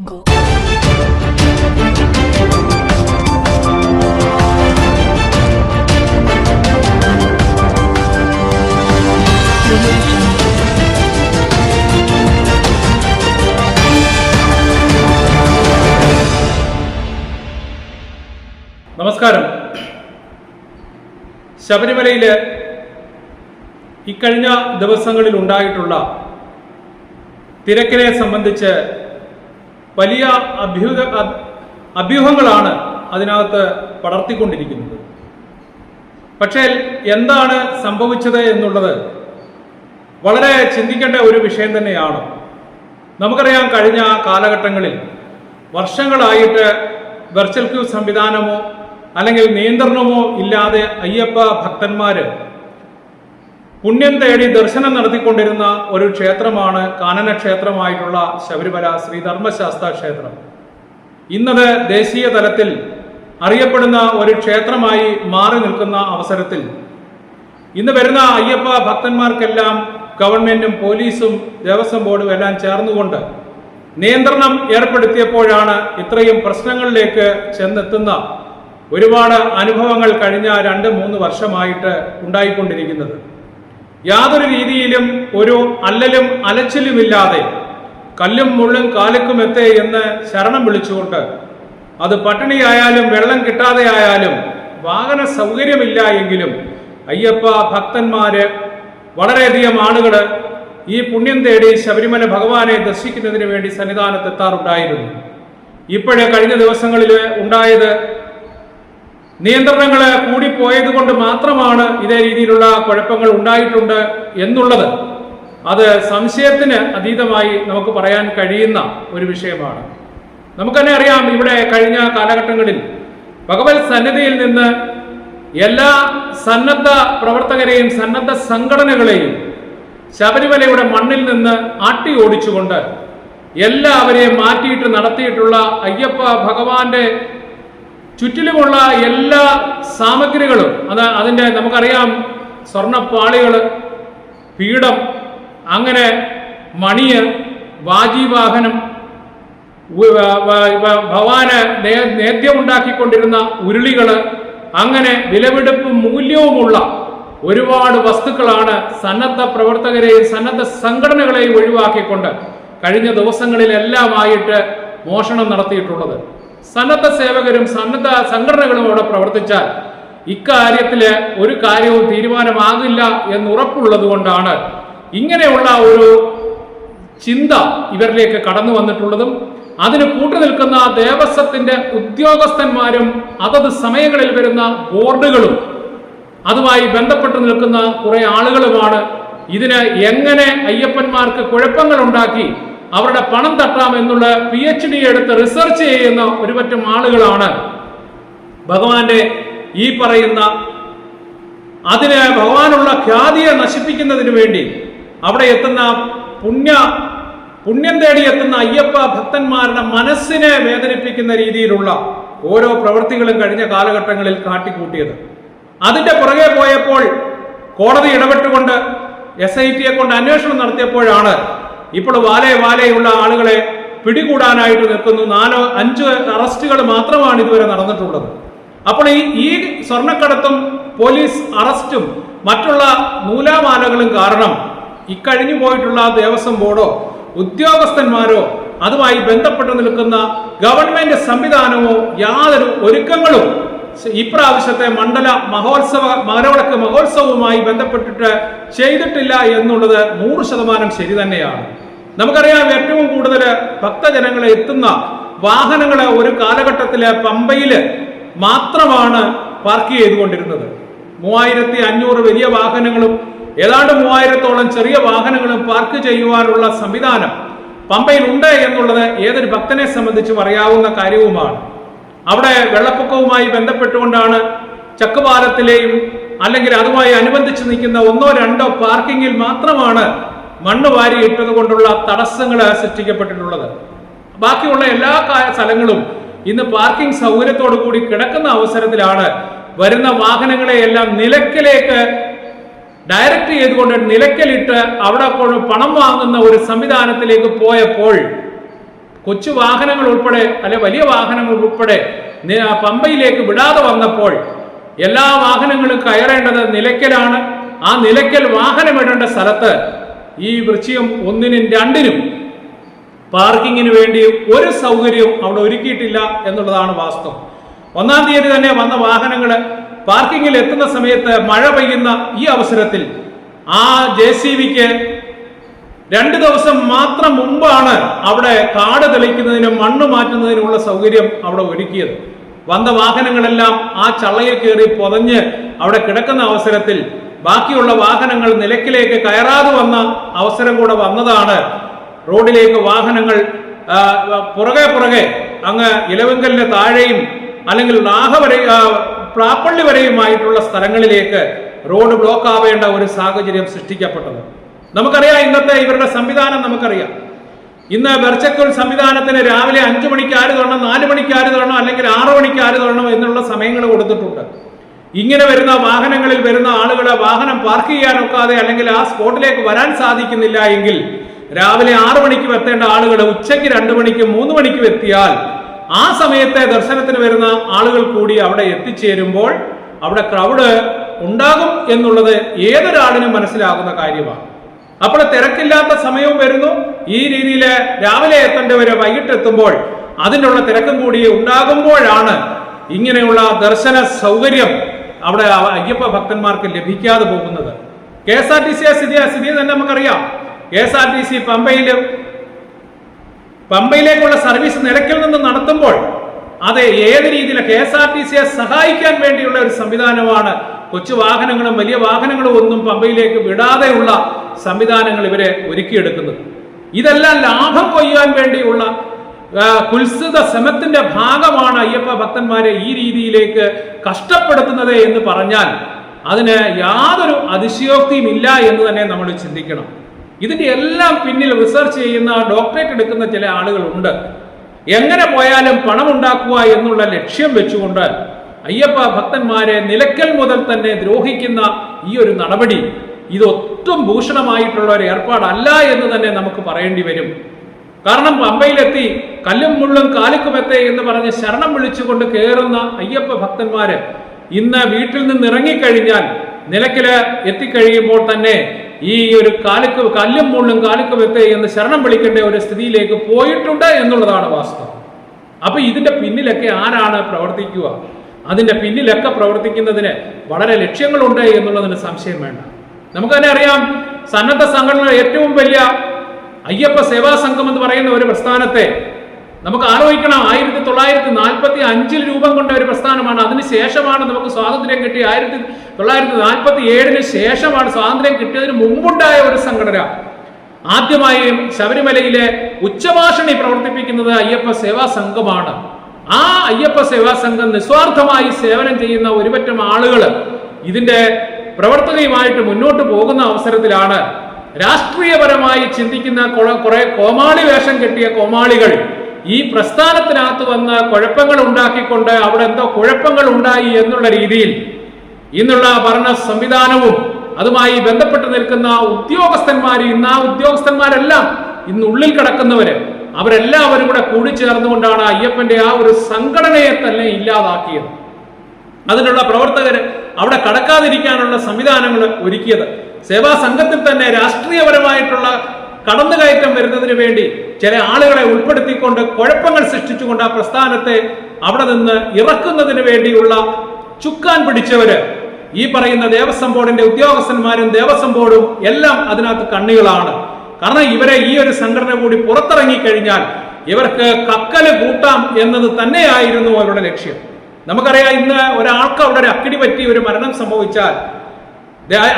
നമസ്കാരം. ശബരിമലയിൽ ഇക്കഴിഞ്ഞ ദിവസങ്ങളിൽ ഉണ്ടായിട്ടുള്ള തിരക്കിനെ സംബന്ധിച്ച് വലിയ അഭ്യൂഹ അഭ്- അഭ്യൂഹങ്ങളാണ് അതിനകത്ത് പടർത്തിക്കൊണ്ടിരിക്കുന്നത്. പക്ഷേ എന്താണ് സംഭവിച്ചത് എന്നുള്ളത് വളരെ ചിന്തിക്കേണ്ട ഒരു വിഷയം തന്നെയാണ്. നമുക്കറിയാം കഴിഞ്ഞ കാലഘട്ടങ്ങളിൽ വർഷങ്ങളായിട്ട് വെർച്വൽ ക്യൂ സംവിധാനമോ അല്ലെങ്കിൽ നിയന്ത്രണമോ ഇല്ലാതെ അയ്യപ്പ ഭക്തന്മാര് പുണ്യം തേടി ദർശനം നടത്തിക്കൊണ്ടിരുന്ന ഒരു ക്ഷേത്രമാണ് കാനന ക്ഷേത്രമായിട്ടുള്ള ശബരിമല ശ്രീ ധർമ്മശാസ്ത്ര ക്ഷേത്രം. ഇന്നത് ദേശീയ തലത്തിൽ അറിയപ്പെടുന്ന ഒരു ക്ഷേത്രമായി മാറി നിൽക്കുന്ന അവസരത്തിൽ. ഇന്ന് വരുന്ന അയ്യപ്പ ഭക്തന്മാർക്കെല്ലാം ഗവൺമെന്റും പോലീസും ദേവസ്വം ബോർഡും എല്ലാം ചേർന്നുകൊണ്ട് നിയന്ത്രണം ഏർപ്പെടുത്തിയപ്പോഴാണ് ഇത്രയും പ്രശ്നങ്ങളിലേക്ക് ചെന്നെത്തുന്ന ഒരുപാട് അനുഭവങ്ങൾ കഴിഞ്ഞ രണ്ട് മൂന്ന് വർഷമായിട്ട് ഉണ്ടായിക്കൊണ്ടിരിക്കുന്നത്. യാതൊരു രീതിയിലും ഒരു അല്ലലും അലച്ചിലുമില്ലാതെ കല്ലും മുള്ളും കാലക്കുമെത്തേ എന്ന് ശരണം വിളിച്ചുകൊണ്ട് അത് പട്ടിണിയായാലും വെള്ളം കിട്ടാതെ ആയാലും വാഹന സൗകര്യമില്ല എങ്കിലും അയ്യപ്പ ഭക്തന്മാര് വളരെയധികം ആളുകൾ ഈ പുണ്യം തേടി ശബരിമല ഭഗവാനെ ദർശിക്കുന്നതിന് വേണ്ടി സന്നിധാനത്തെത്താറുണ്ടായിരുന്നു ഇപ്പോഴേ കഴിഞ്ഞ ദിവസങ്ങളിൽ ഉണ്ടായത് നിയന്ത്രണങ്ങൾ കൂടിപ്പോയത് കൊണ്ട് മാത്രമാണ് ഇതേ രീതിയിലുള്ള കുഴപ്പങ്ങൾ ഉണ്ടായിട്ടുണ്ട് എന്നുള്ളത്. അത് സംശയത്തിന് അതീതമായി നമുക്ക് പറയാൻ കഴിയുന്ന ഒരു വിഷയമാണ്. നമുക്കെന്നെ അറിയാം ഇവിടെ കഴിഞ്ഞ കാലഘട്ടങ്ങളിൽ ഭഗവത് സന്നിധിയിൽ നിന്ന് എല്ലാ സന്നദ്ധ പ്രവർത്തകരെയും സന്നദ്ധ സംഘടനകളെയും ശബരിമലയുടെ മണ്ണിൽ നിന്ന് ആട്ടി ഓടിച്ചുകൊണ്ട് എല്ലാവരെയും മാറ്റിയിട്ട് നടത്തിയിട്ടുള്ള അയ്യപ്പ ഭഗവാന്റെ ചുറ്റിലുമുള്ള എല്ലാ സാമഗ്രികളും അത് അതിന്റെ നമുക്കറിയാം സ്വർണപ്പാളികൾ പീഠം അങ്ങനെ മണിയ് വാജീവാഹനം ഭവാന് നേദ്യമുണ്ടാക്കിക്കൊണ്ടിരുന്ന ഉരുളികൾ അങ്ങനെ വിലവെടുപ്പും മൂല്യവുമുള്ള ഒരുപാട് വസ്തുക്കളാണ് സന്നദ്ധ പ്രവർത്തകരെയും സന്നദ്ധ സംഘടനകളെയും ഒഴിവാക്കിക്കൊണ്ട് കഴിഞ്ഞ ദിവസങ്ങളിലെല്ലാമായിട്ട് മോഷണം നടത്തിയിട്ടുള്ളത്. സന്നദ്ധ സേവകരും സന്നദ്ധ സംഘടനകളും അവിടെ പ്രവർത്തിച്ചാൽ ഇക്കാര്യത്തിൽ ഒരു കാര്യവും തീരുമാനമാകില്ല എന്ന് ഉറപ്പുള്ളത് കൊണ്ടാണ് ഇങ്ങനെയുള്ള ഒരു ചിന്ത ഇവരിലേക്ക് കടന്നു വന്നിട്ടുള്ളതും അതിന് കൂട്ടുനിൽക്കുന്ന ദേവസ്വത്തിന്റെ ഉദ്യോഗസ്ഥന്മാരും അതത് സമയങ്ങളിൽ വരുന്ന ബോർഡുകളും അതുമായി ബന്ധപ്പെട്ട് നിൽക്കുന്ന കുറെ ആളുകളുമാണ്. ഇതിന് എങ്ങനെ അയ്യപ്പന്മാർക്ക് കുഴപ്പങ്ങൾ ഉണ്ടാക്കി അവരുടെ പണം തട്ടാം എന്നുള്ള പി എച്ച് ഡി എടുത്ത് റിസർച്ച് ചെയ്യുന്ന ഒരുപറ്റം ആളുകളാണ്. ഭഗവാന്റെ ഈ പറയുന്ന അതിന് ഭഗവാനുള്ള ഖ്യാതിയെ നശിപ്പിക്കുന്നതിന് വേണ്ടി അവിടെ എത്തുന്ന പുണ്യ പുണ്യം തേടി എത്തുന്ന അയ്യപ്പ ഭക്തന്മാരുടെ മനസ്സിനെ വേദനിപ്പിക്കുന്ന രീതിയിലുള്ള ഓരോ പ്രവൃത്തികളും കഴിഞ്ഞ കാലഘട്ടങ്ങളിൽ കാട്ടിക്കൂട്ടിയത്. അതിന്റെ പുറകെ പോയപ്പോൾ കോടതി ഇടപെട്ടുകൊണ്ട് എസ് ഐ ടിയെ കൊണ്ട് അന്വേഷണം നടത്തിയപ്പോഴാണ് ഇപ്പോൾ വാലേ വാലയുള്ള ആളുകളെ പിടികൂടാനായിട്ട് നിൽക്കുന്നു. നാലോ അഞ്ച് അറസ്റ്റുകൾ മാത്രമാണ് ഇതുവരെ നടന്നിട്ടുള്ളത്. അപ്പോൾ ഈ ഈ സ്വർണക്കടത്തും പോലീസ് അറസ്റ്റും മറ്റുള്ള നൂലാമാലകളും കാരണം ഇക്കഴിഞ്ഞു പോയിട്ടുള്ള ദേവസ്വം ബോർഡോ ഉദ്യോഗസ്ഥന്മാരോ അതുമായി ബന്ധപ്പെട്ട് നിൽക്കുന്ന ഗവൺമെന്റ് സംവിധാനമോ യാതൊരു ഒരുക്കങ്ങളും ഇപ്രാവശ്യത്തെ മണ്ഡല മഹോത്സവ മകരവിളക്ക് മഹോത്സവവുമായി ബന്ധപ്പെട്ടിട്ട് ചെയ്തിട്ടില്ല എന്നുള്ളത് നൂറ് ശതമാനം ശരി തന്നെയാണ്. നമുക്കറിയാം ഏറ്റവും കൂടുതൽ ഭക്തജനങ്ങളെ എത്തുന്ന വാഹനങ്ങളെ ഒരു കാലഘട്ടത്തിലെ പമ്പയിൽ മാത്രമാണ് പാർക്ക് ചെയ്തുകൊണ്ടിരുന്നത്. മൂവായിരത്തി അഞ്ഞൂറ് വലിയ വാഹനങ്ങളും ഏതാണ്ട് മൂവായിരത്തോളം ചെറിയ വാഹനങ്ങളും പാർക്ക് ചെയ്യുവാനുള്ള സംവിധാനം പമ്പയിൽ ഉണ്ട് എന്നുള്ളത് ഏതൊരു ഭക്തനെ സംബന്ധിച്ചും അറിയാവുന്ന കാര്യവുമാണ്. അവിടെ വെള്ളപ്പൊക്കവുമായി ബന്ധപ്പെട്ടുകൊണ്ടാണ് ചക്കുപാലത്തിലെയും അല്ലെങ്കിൽ അതുമായി അനുബന്ധിച്ച് നിൽക്കുന്ന ഒന്നോ രണ്ടോ പാർക്കിങ്ങിൽ മാത്രമാണ് മണ്ണ് വാരി ഇട്ടത് കൊണ്ടുള്ള തടസ്സങ്ങൾ സൃഷ്ടിക്കപ്പെട്ടിട്ടുള്ളത്. ബാക്കിയുള്ള എല്ലാ സ്ഥലങ്ങളും ഇന്ന് പാർക്കിംഗ് സൗകര്യത്തോടു കൂടി കിടക്കുന്ന അവസരത്തിലാണ് വരുന്ന വാഹനങ്ങളെ എല്ലാം നിലക്കിലേക്ക് ഡയറക്റ്റ് ചെയ്തുകൊണ്ട് നിലക്കലിട്ട് അവിടെ പണം വാങ്ങുന്ന ഒരു സംവിധാനത്തിലേക്ക് പോയപ്പോൾ കൊച്ചു വാഹനങ്ങൾ ഉൾപ്പെടെ അല്ലെ വലിയ വാഹനങ്ങൾ ഉൾപ്പെടെ പമ്പയിലേക്ക് വിടാതെ വന്നപ്പോൾ എല്ലാ വാഹനങ്ങളും കയറേണ്ടത് നിലയ്ക്കലാണ്. ആ നിലയ്ക്കൽ വാഹനമിടേണ്ട സ്ഥലത്ത് ഈ വൃശ്ചികം ഒന്നിനും രണ്ടിനും പാർക്കിങ്ങിന് വേണ്ടി ഒരു സൗകര്യവും അവിടെ ഒരുക്കിയിട്ടില്ല എന്നുള്ളതാണ് വാസ്തവം. ഒന്നാം തീയതി തന്നെ വന്ന വാഹനങ്ങൾ പാർക്കിങ്ങിൽ എത്തുന്ന സമയത്ത് മഴ പെയ്യുന്ന ഈ അവസരത്തിൽ ആ ജെ സി രണ്ട് ദിവസം മാത്രം മുമ്പാണ് അവിടെ കാട് തെളിക്കുന്നതിനും മണ്ണ് മാറ്റുന്നതിനുമുള്ള സൗകര്യം അവിടെ ഒരുക്കിയത്. വന്ന വാഹനങ്ങളെല്ലാം ആ ചള്ളയിൽ കയറി പൊതഞ്ഞ് അവിടെ കിടക്കുന്ന അവസരത്തിൽ ബാക്കിയുള്ള വാഹനങ്ങൾ നിലക്കിലേക്ക് കയറാതെ വന്ന അവസരം കൂടെ വന്നതാണ്. റോഡിലേക്ക് വാഹനങ്ങൾ പുറകെ പുറകെ അങ്ങ് ഇലവങ്കലിന് താഴെയും അല്ലെങ്കിൽ നാഹ വരെ ആ, പ്ലാപ്പള്ളി വരെയുമായിട്ടുള്ള സ്ഥലങ്ങളിലേക്ക് റോഡ് ബ്ലോക്ക് ആവേണ്ട ഒരു സാഹചര്യം സൃഷ്ടിക്കപ്പെട്ടത്. നമുക്കറിയാം ഇന്നത്തെ ഇവരുടെ സംവിധാനം നമുക്കറിയാം. ഇന്ന് വെർച്ചക്കൽ സംവിധാനത്തിന് രാവിലെ അഞ്ചു മണിക്ക് ആര് തൊടണം നാല് മണിക്ക് ആര് തൊടണം അല്ലെങ്കിൽ ആറു മണിക്ക് ആര് തൊടണം എന്നുള്ള സമയങ്ങൾ കൊടുത്തിട്ടുണ്ട്. ഇങ്ങനെ വരുന്ന വാഹനങ്ങളിൽ വരുന്ന ആളുകളെ വാഹനം പാർക്ക് ചെയ്യാൻ ഒക്കാതെ അല്ലെങ്കിൽ ആ സ്പോട്ടിലേക്ക് വരാൻ സാധിക്കുന്നില്ല എങ്കിൽ രാവിലെ ആറു മണിക്ക് എത്തേണ്ട ആളുകൾ ഉച്ചയ്ക്ക് രണ്ടു മണിക്ക് മൂന്ന് മണിക്ക് എത്തിയാൽ ആ സമയത്തെ ദർശനത്തിന് വരുന്ന ആളുകൾ കൂടി അവിടെ എത്തിച്ചേരുമ്പോൾ അവിടെ ക്രൗഡ് ഉണ്ടാകും എന്നുള്ളത് ഏതൊരാളിനും മനസ്സിലാകുന്ന കാര്യമാണ്. അപ്പോൾ തിരക്കില്ലാത്ത സമയവും വരുന്നു. ഈ രീതിയിൽ രാവിലെ എത്തേണ്ടവരെ വൈകിട്ട് എത്തുമ്പോൾ അതിനുള്ള തിരക്കും കൂടി ഉണ്ടാകുമ്പോഴാണ് ഇങ്ങനെയുള്ള ദർശന സൗകര്യം അവിടെ അവ- അയ്യപ്പ ഭക്തന്മാർക്ക് ലഭിക്കാതെ പോകുന്നത്. K S R T C സ്ഥിതി സ്ഥിതി തന്നെ നമുക്കറിയാം. K S R T C പമ്പയിൽ പമ്പയിലേക്കുള്ള സർവീസ് നിരക്കിൽ നിന്ന് നടത്തുമ്പോൾ അത് ഏത് രീതിയിൽ കെ എസ് ആർ ടി സിയെ സഹായിക്കാൻ വേണ്ടിയുള്ള ഒരു സംവിധാനമാണ്. കൊച്ചു വാഹനങ്ങളും വലിയ വാഹനങ്ങളും ഒന്നും പമ്പയിലേക്ക് വിടാതെയുള്ള സംവിധാനങ്ങൾ ഇവരെ ഒരുക്കിയെടുക്കുന്നത്. ഇതെല്ലാം ലാഭം കൊയ്യാൻ വേണ്ടിയുള്ള കുൽസിത ശ്രമത്തിന്റെ ഭാഗമാണ് അയ്യപ്പ ഭക്തന്മാരെ ഈ രീതിയിലേക്ക് കഷ്ടപ്പെടുത്തുന്നത് എന്ന് പറഞ്ഞാൽ അതിന് യാതൊരു അതിശയോക്തിയും ഇല്ല എന്ന് തന്നെ നമ്മൾ ചിന്തിക്കണം. ഇതിന്റെ എല്ലാം പിന്നിൽ റിസർച്ച് ചെയ്യുന്ന ഡോക്ടറേറ്റ് എടുക്കുന്ന ചില ആളുകളുണ്ട്. എങ്ങനെ പോയാലും പണം ഉണ്ടാക്കുക എന്നുള്ള ലക്ഷ്യം വെച്ചുകൊണ്ട് അയ്യപ്പ ഭക്തന്മാരെ നിലയ്ക്കൽ മുതൽ തന്നെ ദ്രോഹിക്കുന്ന ഈ ഒരു നടപടി ഇതൊട്ടും ഭൂഷണമായിട്ടുള്ള ഒരു ഏർപ്പാടല്ല എന്ന് തന്നെ നമുക്ക് പറയേണ്ടി വരും. കാരണം പമ്പയിലെത്തി കല്ലും മുള്ളും കാലിക്കുമെത്തെ എന്ന് പറഞ്ഞ് ശരണം വിളിച്ചുകൊണ്ട് കയറുന്ന അയ്യപ്പ ഭക്തന്മാര് ഇന്ന് വീട്ടിൽ നിന്ന് ഇറങ്ങിക്കഴിഞ്ഞാൽ നിലക്കിൽ എത്തിക്കഴിയുമ്പോൾ തന്നെ ഈ ഒരു കാലിക്ക് കല്ലും മുള്ളും കാലിക്കുമെത്തെ എന്ന് ശരണം വിളിക്കേണ്ട ഒരു സ്ഥിതിയിലേക്ക് പോയിട്ടുണ്ട് എന്നുള്ളതാണ് വാസ്തവം. അപ്പൊ ഇതിന്റെ പിന്നിലൊക്കെ ആരാണ് പ്രവർത്തിക്കുക? അതിന്റെ പിന്നിലൊക്കെ പ്രവർത്തിക്കുന്നതിന് വളരെ ലക്ഷ്യങ്ങളുണ്ട് എന്നുള്ളതിന് സംശയം വേണ്ട. നമുക്ക് തന്നെ അറിയാം. സന്നദ്ധ സംഘടന ഏറ്റവും വലിയ അയ്യപ്പ സേവാ സംഘം എന്ന് പറയുന്ന ഒരു പ്രസ്ഥാനത്തെ നമുക്ക് ആലോചിക്കണം ആയിരത്തി തൊള്ളായിരത്തി നാൽപ്പത്തി അഞ്ചിൽ രൂപം കൊണ്ട ഒരു പ്രസ്ഥാനമാണ്. അതിന് ശേഷമാണ് നമുക്ക് സ്വാതന്ത്ര്യം കിട്ടിയ ആയിരത്തി തൊള്ളായിരത്തി നാൽപ്പത്തി ഏഴിന് ശേഷമാണ് സ്വാതന്ത്ര്യം കിട്ടിയതിന് മുമ്പുണ്ടായ ഒരു സംഘടന. ആദ്യമായി ശബരിമലയിലെ ഉച്ചഭാഷണി പ്രവർത്തിപ്പിക്കുന്നത് അയ്യപ്പ സേവാ സംഘമാണ്. ആ അയ്യപ്പ സേവാ സംഘം നിസ്വാർത്ഥമായി സേവനം ചെയ്യുന്ന ഒരുപറ്റം ആളുകൾ ഇതിന്റെ പ്രവർത്തകയുമായിട്ട് മുന്നോട്ട് പോകുന്ന അവസരത്തിലാണ് രാഷ്ട്രീയപരമായി ചിന്തിക്കുന്ന കുറെ കോമാളി വേഷം കെട്ടിയ കോമാളികൾ ഈ പ്രസ്ഥാനത്തിനകത്ത് വന്ന് കുഴപ്പങ്ങൾ ഉണ്ടാക്കിക്കൊണ്ട് അവിടെ എന്തോ കുഴപ്പങ്ങൾ ഉണ്ടായി എന്നുള്ള രീതിയിൽ ഇന്നുള്ള ഭരണ സംവിധാനവും അതുമായി ബന്ധപ്പെട്ട് നിൽക്കുന്ന ഉദ്യോഗസ്ഥന്മാർ ഇന്ന് ആ ഉദ്യോഗസ്ഥന്മാരെല്ലാം ഇന്ന് ഉള്ളിൽ കിടക്കുന്നവര് അവരെല്ലാവരും കൂടെ കൂടിച്ചേർന്നുകൊണ്ടാണ് അയ്യപ്പന്റെ ആ ഒരു സംഘടനയെ തന്നെ ഇല്ലാതാക്കിയത്. അതിനുള്ള പ്രവർത്തകര് അവിടെ കടക്കാതിരിക്കാനുള്ള സംവിധാനങ്ങൾ ഒരുക്കിയത്. സേവാ സംഘത്തിൽ തന്നെ രാഷ്ട്രീയപരമായിട്ടുള്ള കടന്നുകയറ്റം വരുന്നതിന് വേണ്ടി ചില ആളുകളെ ഉൾപ്പെടുത്തിക്കൊണ്ട് കുഴപ്പങ്ങൾ സൃഷ്ടിച്ചുകൊണ്ട് ആ പ്രസ്ഥാനത്തെ അവിടെ നിന്ന് ഇറക്കുന്നതിന് വേണ്ടിയുള്ള ചുക്കാൻ പിടിച്ചവര് ഈ പറയുന്ന ദേവസ്വം ബോർഡിന്റെ ഉദ്യോഗസ്ഥന്മാരും ദേവസ്വം ബോർഡും എല്ലാം അതിനകത്ത് കണ്ണികളാണ്. കാരണം ഇവരെ ഈ ഒരു സംഘടന കൂടി പുറത്തിറങ്ങി കഴിഞ്ഞാൽ ഇവർക്ക് കക്കൽ കൂട്ടാം എന്നത് തന്നെയായിരുന്നു അവരുടെ ലക്ഷ്യം. നമുക്കറിയാം ഇന്ന് ഒരാൾക്ക് അവിടെ ഒരു അക്കിടി പറ്റി ഒരു മരണം സംഭവിച്ചാൽ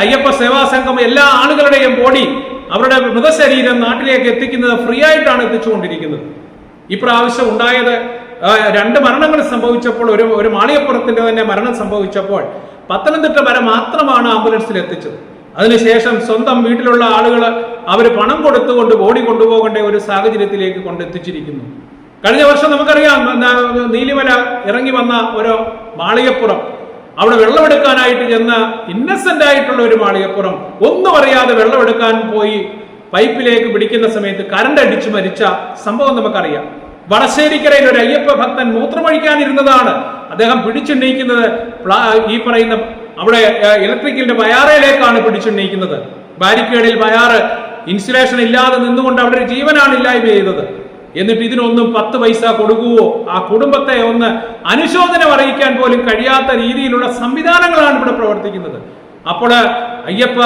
അയ്യപ്പ സേവാ സംഘം എല്ലാ ആളുകളുടെയും ബോഡി അവരുടെ മൃതശരീരം നാട്ടിലേക്ക് എത്തിക്കുന്നത് ഫ്രീ ആയിട്ടാണ് എത്തിച്ചുകൊണ്ടിരിക്കുന്നത്. ഇപ്രാവശ്യം ഉണ്ടായത് രണ്ട് മരണങ്ങൾ സംഭവിച്ചപ്പോൾ ഒരു ഒരു മാളികപ്പുറത്തിന്റെ തന്നെ മരണം സംഭവിച്ചപ്പോൾ പത്തനംതിട്ട വരെ മാത്രമാണ് ആംബുലൻസിൽ എത്തിച്ചത്. അതിനുശേഷം സ്വന്തം വീട്ടിലുള്ള ആളുകൾ അവർ പണം കൊടുത്തുകൊണ്ട് ബോഡി കൊണ്ടുപോകേണ്ട ഒരു സാഹചര്യത്തിലേക്ക് കൊണ്ടെത്തിച്ചിരിക്കുന്നു കഴിഞ്ഞ വർഷം നമുക്കറിയാം നീലിമല ഇറങ്ങി വന്ന ഒരു മാളികപ്പുറം അവിടെ വെള്ളമെടുക്കാനായിട്ട് ചെന്ന ഇന്നസെന്റ് ആയിട്ടുള്ള ഒരു മാളികപ്പുറം. ഒന്നും അറിയാതെ വെള്ളമെടുക്കാൻ പോയി പൈപ്പിലേക്ക് പിടിക്കുന്ന സമയത്ത് കരണ്ട് അടിച്ചു മരിച്ച സംഭവം നമുക്കറിയാം. വടശ്ശേരിക്കരയിൽ ഒരു അയ്യപ്പ ഭക്തൻ മൂത്രമൊഴിക്കാനിരുന്നതാണ്. അദ്ദേഹം പിടിച്ചുണ്ണയിക്കുന്നത് ഈ പറയുന്ന അവിടെ ഇലക്ട്രിക്കലിന്റെ വയാറയിലേക്കാണ് പിടിച്ചുണ്ണയിക്കുന്നത്. ബാരിക്കേഡിൽ വയാറ് ഇൻസുലേഷൻ ഇല്ലാതെ നിന്നുകൊണ്ട് അവിടെ ജീവനാണ് ഇല്ലായ്മ ചെയ്തത്. എന്നിട്ട് ഇതിനൊന്നും പത്ത് പൈസ കൊടുക്കുവോ? ആ കുടുംബത്തെ ഒന്ന് അനുശോചനം അറിയിക്കാൻ പോലും കഴിയാത്ത രീതിയിലുള്ള സംവിധാനങ്ങളാണ് ഇവിടെ പ്രവർത്തിക്കുന്നത്. അപ്പോൾ അയ്യപ്പ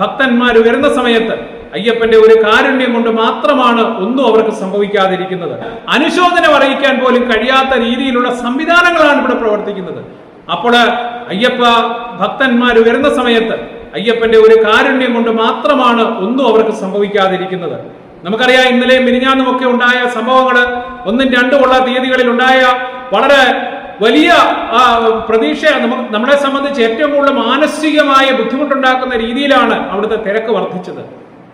ഭക്തന്മാർ വരുന്ന സമയത്ത് അയ്യപ്പന്റെ ഒരു കാരുണ്യം കൊണ്ട് മാത്രമാണ് ഒന്നും അവർക്ക് സംഭവിക്കാതിരിക്കുന്നത്. അനുശോചനം അറിയിക്കാൻ പോലും കഴിയാത്ത രീതിയിലുള്ള സംവിധാനങ്ങളാണ് ഇവിടെ പ്രവർത്തിക്കുന്നത്. അപ്പോൾ അയ്യപ്പ ഭക്തന്മാർ വരുന്ന സമയത്ത് അയ്യപ്പന്റെ ഒരു കാരുണ്യം കൊണ്ട് മാത്രമാണ് ഒന്നും അവർക്ക് സംഭവിക്കാതിരിക്കുന്നത്. നമുക്കറിയാം ഇന്നലെയും മിനിഞ്ഞാന്നും ഒക്കെ ഉണ്ടായ സംഭവങ്ങൾ ഒന്നും രണ്ടും ഉള്ള തീയതികളിൽ ഉണ്ടായ വളരെ വലിയ പ്രതീക്ഷ നമ്മളെ സംബന്ധിച്ച് ഏറ്റവും കൂടുതൽ മാനസികമായ ബുദ്ധിമുട്ടുണ്ടാക്കുന്ന രീതിയിലാണ് അവിടുത്തെ തിരക്ക് വർദ്ധിച്ചത്.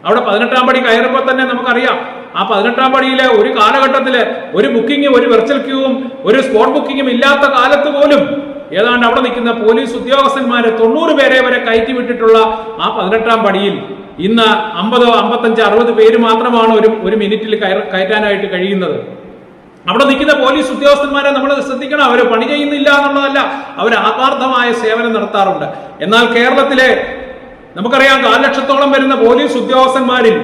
അവിടെ പതിനെട്ടാം പടി കയറുമ്പോൾ തന്നെ നമുക്കറിയാം ആ പതിനെട്ടാം പടിയിലെ ഒരു കാലഘട്ടത്തിൽ ഒരു ബുക്കിംഗ് ഒരു വെർച്വൽ ക്യൂവും ഒരു സ്പോട്ട് ബുക്കിങ്ങും ഇല്ലാത്ത കാലത്ത് പോലും ഏതാണ്ട് അവിടെ നിൽക്കുന്ന പോലീസ് ഉദ്യോഗസ്ഥന്മാര് തൊണ്ണൂറ് പേരെ വരെ കയറ്റി വിട്ടിട്ടുള്ള ആ പതിനെട്ടാം പടിയിൽ ഇന്ന് അമ്പതോ അമ്പത്തഞ്ച് അറുപത് പേര് മാത്രമാണ് ഒരു ഒരു മിനിറ്റിൽ കയറ്റാനായിട്ട് കഴിയുന്നത്. അവിടെ നിൽക്കുന്ന പോലീസ് ഉദ്യോഗസ്ഥന്മാരെ നമ്മൾ ശ്രദ്ധിക്കണം. അവർ പണി ചെയ്യുന്നില്ല എന്നുള്ളതല്ല അവർ ആത്മാർത്ഥമായ സേവനം നടത്താറുണ്ട്. എന്നാൽ കേരളത്തിലെ നമുക്കറിയാം കാൽ ലക്ഷത്തോളം വരുന്ന പോലീസ് ഉദ്യോഗസ്ഥന്മാരിൽ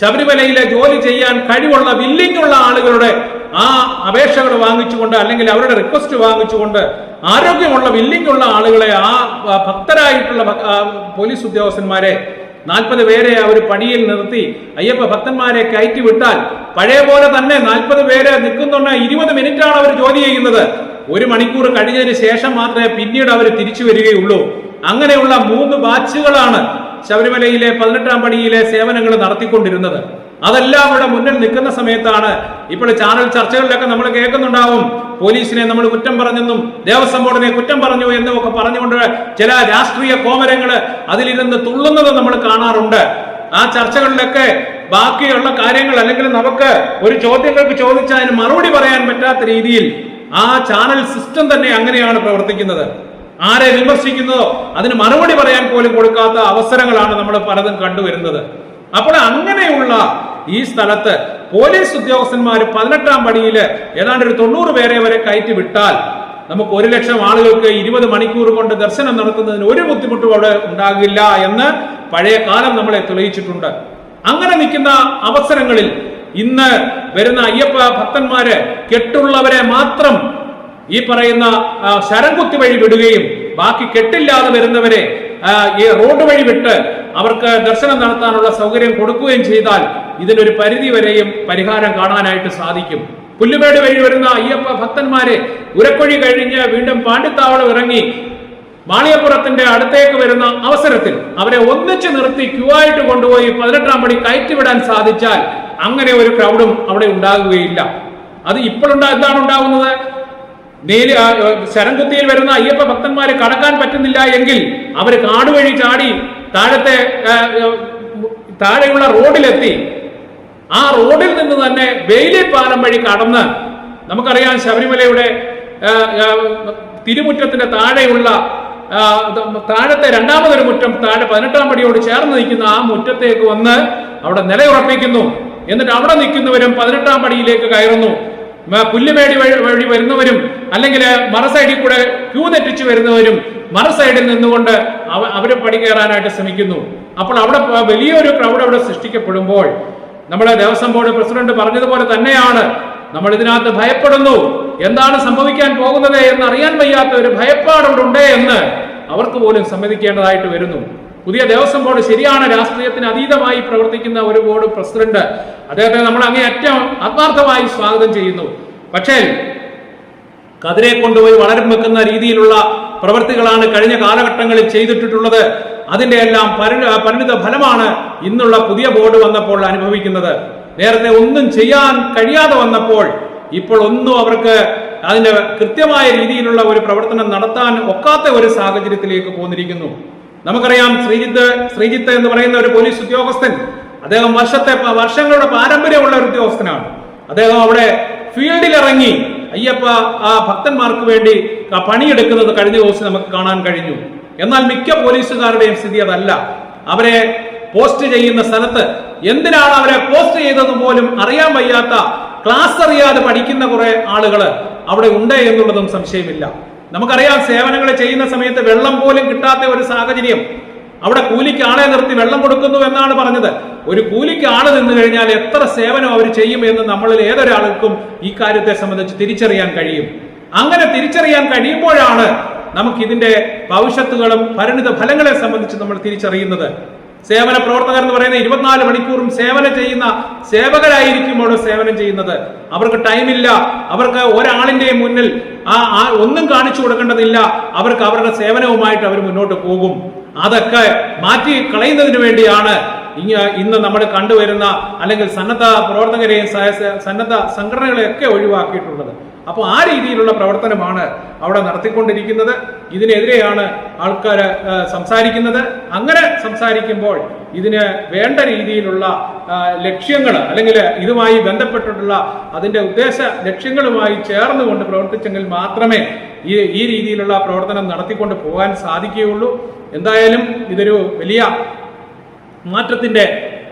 ശബരിമലയിലെ ജോലി ചെയ്യാൻ കഴിവുള്ള വില്ലിംഗ് ഉള്ള ആളുകളുടെ ആ അപേക്ഷകൾ വാങ്ങിച്ചുകൊണ്ട് അല്ലെങ്കിൽ അവരുടെ റിക്വസ്റ്റ് വാങ്ങിച്ചുകൊണ്ട് ആരോഗ്യമുള്ള വില്ലിംഗ് ഉള്ള ആളുകളെ ആ ഭക്തരായിട്ടുള്ള പോലീസ് ഉദ്യോഗസ്ഥന്മാരെ നാൽപ്പത് പേരെ അവർ പണിയിൽ നിർത്തി അയ്യപ്പ ഭക്തന്മാരെ കയറ്റി വിട്ടാൽ പഴയ പോലെ തന്നെ നാൽപ്പത് പേര് നിൽക്കുന്നുണ്ട്. ഇരുപത് മിനിറ്റാണ് അവർ ജോലി ചെയ്യുന്നത്. ഒരു മണിക്കൂർ കഴിഞ്ഞതിന് ശേഷം മാത്രമേ പിന്നീട് അവർ തിരിച്ചു വരികയുള്ളൂ. അങ്ങനെയുള്ള മൂന്ന് ബാച്ചുകളാണ് ശബരിമലയിലെ പതിനെട്ടാം പടിയിലെ സേവനങ്ങൾ നടത്തിക്കൊണ്ടിരുന്നത്. അതെല്ലാം ഇവിടെ മുന്നിൽ നിൽക്കുന്ന സമയത്താണ് ഇപ്പോൾ ചാനൽ ചർച്ചകളിലൊക്കെ നമ്മൾ കേൾക്കുന്നുണ്ടാവും. പോലീസിനെ നമ്മൾ കുറ്റം പറഞ്ഞെന്നും ദേവസ്വം ബോർഡിനെ കുറ്റം പറഞ്ഞു എന്നും ഒക്കെ പറഞ്ഞുകൊണ്ട് ചില രാഷ്ട്രീയ കോമരങ്ങൾ അതിലിരുന്ന് തുള്ളുന്നത് നമ്മൾ കാണാറുണ്ട്. ആ ചർച്ചകളിലൊക്കെ ബാക്കിയുള്ള കാര്യങ്ങൾ അല്ലെങ്കിൽ നമുക്ക് ഒരു ചോദ്യങ്ങൾക്ക് ചോദിച്ചാൽ മറുപടി പറയാൻ പറ്റാത്ത രീതിയിൽ ആ ചാനൽ സിസ്റ്റം തന്നെ അങ്ങനെയാണ് പ്രവർത്തിക്കുന്നത്. ആരെ വിമർശിക്കുന്നതോ അതിന് മറുപടി പറയാൻ പോലും കൊടുക്കാത്ത അവസരങ്ങളാണ് നമ്മൾ പലതും കണ്ടുവരുന്നത്. അപ്പോൾ അങ്ങനെയുള്ള ഈ സ്ഥലത്ത് പോലീസ് ഉദ്യോഗസ്ഥന്മാർ പതിനെട്ടാം പണിയിൽ ഏതാണ്ട് ഒരു തൊണ്ണൂറ് പേരെ വരെ കയറ്റി വിട്ടാൽ നമുക്ക് ഒരു ലക്ഷം ആളുകൾക്ക് ഇരുപത് മണിക്കൂർ കൊണ്ട് ദർശനം നടത്തുന്നതിന് ഒരു ബുദ്ധിമുട്ടും അവിടെ ഉണ്ടാകില്ല എന്ന് പഴയ കാലം നമ്മളെ തെളിയിച്ചിട്ടുണ്ട്. അങ്ങനെ നിൽക്കുന്ന അവസരങ്ങളിൽ ഇന്ന് വരുന്ന അയ്യപ്പ ഭക്തന്മാര് കെട്ടുള്ളവരെ മാത്രം ഈ പറയുന്ന ശരംകുത്തി വഴി വിടുകയും ബാക്കി കെട്ടില്ലാതെ വരുന്നവരെ ഈ റോഡ് വഴി വിട്ട് അവർക്ക് ദർശനം നടത്താനുള്ള സൗകര്യം കൊടുക്കുകയും ചെയ്താൽ ഇതിനൊരു പരിധി വരെയും പരിഹാരം കാണാനായിട്ട് സാധിക്കും. പുല്ലുമേട് വഴി വരുന്ന അയ്യപ്പ ഭക്തന്മാരെ ഉരക്കൊഴി കഴിഞ്ഞ് വീണ്ടും പാണ്ടിത്താവളം ഇറങ്ങി മാളിയപ്പുറത്തിന്റെ അടുത്തേക്ക് വരുന്ന അവസരത്തിൽ അവരെ ഒന്നിച്ചു നിർത്തി ക്യൂ ആയിട്ട് കൊണ്ടുപോയി പതിനെട്ടാം പടി കയറ്റിവിടാൻ സാധിച്ചാൽ അങ്ങനെ ഒരു ക്രൗഡും അവിടെ ഉണ്ടാകുകയില്ല. അത് ഇപ്പോഴുണ്ടാ എന്താണ് ഉണ്ടാകുന്നത്? ആ, ശരംകുത്തിയിൽ വരുന്ന അയ്യപ്പ ഭക്തന്മാരെ കടക്കാൻ പറ്റുന്നില്ല എങ്കിൽ അവർ കാടുവഴി ചാടി താഴത്തെ താഴെയുള്ള റോഡിലെത്തി. ആ റോഡിൽ നിന്ന് തന്നെ വെയിലി പാലം വഴി കടന്ന് നമുക്കറിയാം ശബരിമലയുടെ തിരുമുറ്റത്തിന്റെ താഴെയുള്ള താഴത്തെ രണ്ടാമതൊരു മുറ്റം താഴെ പതിനെട്ടാം പടിയോട് ചേർന്ന് നിൽക്കുന്ന ആ മുറ്റത്തേക്ക് വന്ന് അവിടെ നിലയുറപ്പിക്കുന്നു. എന്നിട്ട് അവിടെ നിൽക്കുന്നവരും പതിനെട്ടാം പടിയിലേക്ക് കയറുന്നു. പുല്ലുമേടി വഴി വഴി വരുന്നവരും അല്ലെങ്കിൽ മറ സൈഡിൽ കൂടെ ക്യൂ തെറ്റിച്ച് വരുന്നവരും മറ സൈഡിൽ നിന്നുകൊണ്ട് അവ അവർ പടി കയറാനായിട്ട് ശ്രമിക്കുന്നു. അപ്പോൾ അവിടെ വലിയൊരു ക്രൗഡ് അവിടെ സൃഷ്ടിക്കപ്പെടുമ്പോൾ നമ്മുടെ ദേവസ്വം ബോർഡ് പ്രസിഡന്റ് പറഞ്ഞതുപോലെ തന്നെയാണ്. നമ്മൾ ഇതിനകത്ത് ഭയപ്പെടുന്നു. എന്താണ് സംഭവിക്കാൻ പോകുന്നത് എന്ന് അറിയാൻ വയ്യാത്ത ഒരു ഭയപ്പാടുണ്ട് എന്ന് അവർക്ക് പോലും സമ്മതിക്കേണ്ടതായിട്ട് വരുന്നു. പുതിയ ദേവസ്വം ബോർഡ് ശരിയാണ്. രാഷ്ട്രീയത്തിന് അതീതമായി പ്രവർത്തിക്കുന്ന ഒരു ബോർഡ് പ്രസിഡന്റ്. അദ്ദേഹത്തെ നമ്മൾ അങ്ങേയറ്റം ആത്മാർത്ഥമായി സ്വാഗതം ചെയ്യുന്നു. പക്ഷേ കതിരെ കൊണ്ടുപോയി വളരം വെക്കുന്ന രീതിയിലുള്ള പ്രവൃത്തികളാണ് കഴിഞ്ഞ കാലഘട്ടങ്ങളിൽ ചെയ്തിട്ടുള്ളത്. അതിന്റെ എല്ലാം പരി- പരിണിത ഫലമാണ് ഇന്നുള്ള പുതിയ ബോർഡ് വന്നപ്പോൾ അനുഭവിക്കുന്നത്. നേരത്തെ ഒന്നും ചെയ്യാൻ കഴിയാതെ വന്നപ്പോൾ ഇപ്പോൾ ഒന്നും അവർക്ക് അതിന്റെ കൃത്യമായ രീതിയിലുള്ള ഒരു പ്രവർത്തനം നടത്താൻ ഒക്കാത്ത ഒരു സാഹചര്യത്തിലേക്ക് പോന്നിരിക്കുന്നു. നമുക്കറിയാം ശ്രീജിത്ത് ശ്രീജിത്ത് എന്ന് പറയുന്ന ഒരു പോലീസ് ഉദ്യോഗസ്ഥൻ അദ്ദേഹം വർഷത്തെ വർഷങ്ങളുടെ പാരമ്പര്യമുള്ള ഒരു ഉദ്യോഗസ്ഥനാണ്. അദ്ദേഹം അവിടെ ഫീൽഡിൽ ഇറങ്ങി അയ്യപ്പ ആ ഭക്തന്മാർക്ക് വേണ്ടി ആ പണിയെടുക്കുന്നത് കഴിഞ്ഞ ദിവസം നമുക്ക് കാണാൻ കഴിഞ്ഞു. എന്നാൽ മിക്ക പോലീസുകാരുടെയും സ്ഥിതി അതല്ല. അവരെ പോസ്റ്റ് ചെയ്യുന്ന സ്ഥലത്ത് എന്തിനാണ് അവരെ പോസ്റ്റ് ചെയ്തത് പോലും അറിയാൻ വയ്യാത്ത ക്ലാസ് അറിയാതെ പഠിക്കുന്ന കുറെ ആളുകൾ അവിടെ ഉണ്ട് എന്നുള്ളതും സംശയമില്ല. നമുക്കറിയാം സേവനങ്ങൾ ചെയ്യുന്ന സമയത്ത് വെള്ളം പോലും കിട്ടാത്ത ഒരു സാഹചര്യം. അവിടെ കൂലിക്ക് ആളെ നിർത്തി വെള്ളം കൊടുക്കുന്നു എന്നാണ് പറഞ്ഞത്. ഒരു കൂലിക്ക് ആൾ നിന്ന് കഴിഞ്ഞാൽ എത്ര സേവനം അവർ ചെയ്യും എന്ന് നമ്മളിൽ ഏതൊരാൾക്കും ഈ കാര്യത്തെ സംബന്ധിച്ച് തിരിച്ചറിയാൻ കഴിയും. അങ്ങനെ തിരിച്ചറിയാൻ കഴിയുമ്പോഴാണ് നമുക്കിതിന്റെ ഭവിഷ്യത്തുകളും പരിണിത ഫലങ്ങളെ സംബന്ധിച്ച് നമ്മൾ തിരിച്ചറിയുന്നത്. സേവന പ്രവർത്തകർ എന്ന് പറയുന്ന ഇരുപത്തിനാല് മണിക്കൂറും സേവനം ചെയ്യുന്ന സേവകരായിരിക്കുമ്പോൾ സേവനം ചെയ്യുന്നത്. അവർക്ക് ടൈമില്ല അവർക്ക് ഒരാളിന്റെ മുന്നിൽ ആ ഒന്നും കാണിച്ചു കൊടുക്കേണ്ടതില്ല. അവർക്ക് അവരുടെ സേവനവുമായിട്ട് അവർ മുന്നോട്ട് പോകും. അതൊക്കെ മാറ്റി കളയുന്നതിന് വേണ്ടിയാണ് ഇന്ന് നമ്മൾ കണ്ടുവരുന്ന അല്ലെങ്കിൽ സന്നദ്ധ പ്രവർത്തകരെയും സന്നദ്ധ സംഘടനകളെയൊക്കെ ഒഴിവാക്കിയിട്ടുള്ളത്. അപ്പോൾ ആ രീതിയിലുള്ള പ്രവർത്തനമാണ് അവിടെ നടത്തിക്കൊണ്ടിരിക്കുന്നത്. ഇതിനെതിരെയാണ് ആൾക്കാർ സംസാരിക്കുന്നത്. അങ്ങനെ സംസാരിക്കുമ്പോൾ ഇതിന് വേണ്ട രീതിയിലുള്ള ലക്ഷ്യങ്ങൾ അല്ലെങ്കിൽ ഇതുമായി ബന്ധപ്പെട്ടിട്ടുള്ള അതിന്റെ ഉദ്ദേശ ലക്ഷ്യങ്ങളുമായി ചേർന്നുകൊണ്ട് പ്രവർത്തിച്ചെങ്കിൽ മാത്രമേ ഈ ഈ രീതിയിലുള്ള പ്രവർത്തനം നടത്തിക്കൊണ്ട് പോകാൻ സാധിക്കുകയുള്ളൂ. എന്തായാലും ഇതൊരു വലിയ മാറ്റത്തിന്റെ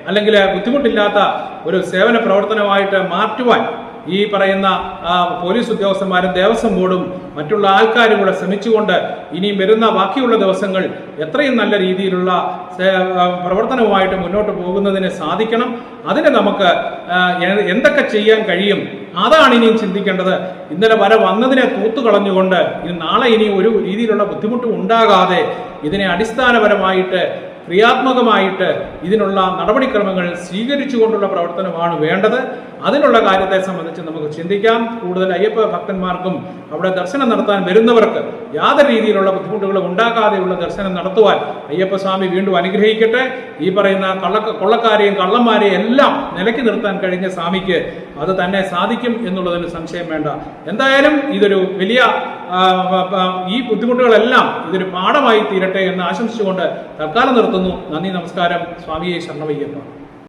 അല്ലെങ്കിൽ ബുദ്ധിമുട്ടില്ലാത്ത ഒരു സേവന പ്രവർത്തനമായിട്ട് മാറ്റുവാൻ ഈ പറയുന്ന പോലീസ് ഉദ്യോഗസ്ഥന്മാരും ദേവസ്വം ബോർഡും മറ്റുള്ള ആൾക്കാരും കൂടെ ശ്രമിച്ചുകൊണ്ട് ഇനിയും വരുന്ന ബാക്കിയുള്ള ദിവസങ്ങൾ എത്രയും നല്ല രീതിയിലുള്ള പ്രവർത്തനവുമായിട്ട് മുന്നോട്ട് പോകുന്നതിന് സാധിക്കണം. അതിന് നമുക്ക് എന്തൊക്കെ ചെയ്യാൻ കഴിയും? അതാണ് ഇനിയും ചിന്തിക്കേണ്ടത്. ഇന്നലെ വരെ വന്നതിനെ തൂത്തുകളഞ്ഞുകൊണ്ട് ഇനി നാളെ ഇനി ഒരു രീതിയിലുള്ള ബുദ്ധിമുട്ടും ഉണ്ടാകാതെ ഇതിനെ അടിസ്ഥാനപരമായിട്ട് ക്രിയാത്മകമായിട്ട് ഇതിനുള്ള നടപടിക്രമങ്ങൾ സ്വീകരിച്ചുകൊണ്ടുള്ള പ്രവർത്തനമാണ് വേണ്ടത്. അതിനുള്ള കാര്യത്തെ സംബന്ധിച്ച് നമുക്ക് ചിന്തിക്കാം. കൂടുതൽ അയ്യപ്പ ഭക്തന്മാർക്കും അവിടെ ദർശനം നടത്താൻ വരുന്നവർക്ക് യാതൊരു രീതിയിലുള്ള ബുദ്ധിമുട്ടുകളും ഉണ്ടാകാതെയുള്ള ദർശനം നടത്തുവാൻ അയ്യപ്പ സ്വാമി വീണ്ടും അനുഗ്രഹിക്കട്ടെ. ഈ പറയുന്ന കള്ള കൊള്ളക്കാരെയും കള്ളന്മാരെയും എല്ലാം നിലക്കി നിർത്താൻ കഴിഞ്ഞ സ്വാമിക്ക് അത് തന്നെ സാധിക്കും എന്നുള്ളതിന് സംശയം വേണ്ട. എന്തായാലും ഇതൊരു വലിയ ഈ ബുദ്ധിമുട്ടുകളെല്ലാം ഇതൊരു പാഠമായി തീരട്ടെ എന്ന് ആശംസിച്ചുകൊണ്ട് തൽക്കാലം നിർത്തുന്നു. നന്ദി നമസ്കാരം. സ്വാമിയെ ശരണമയ്യപ്പ.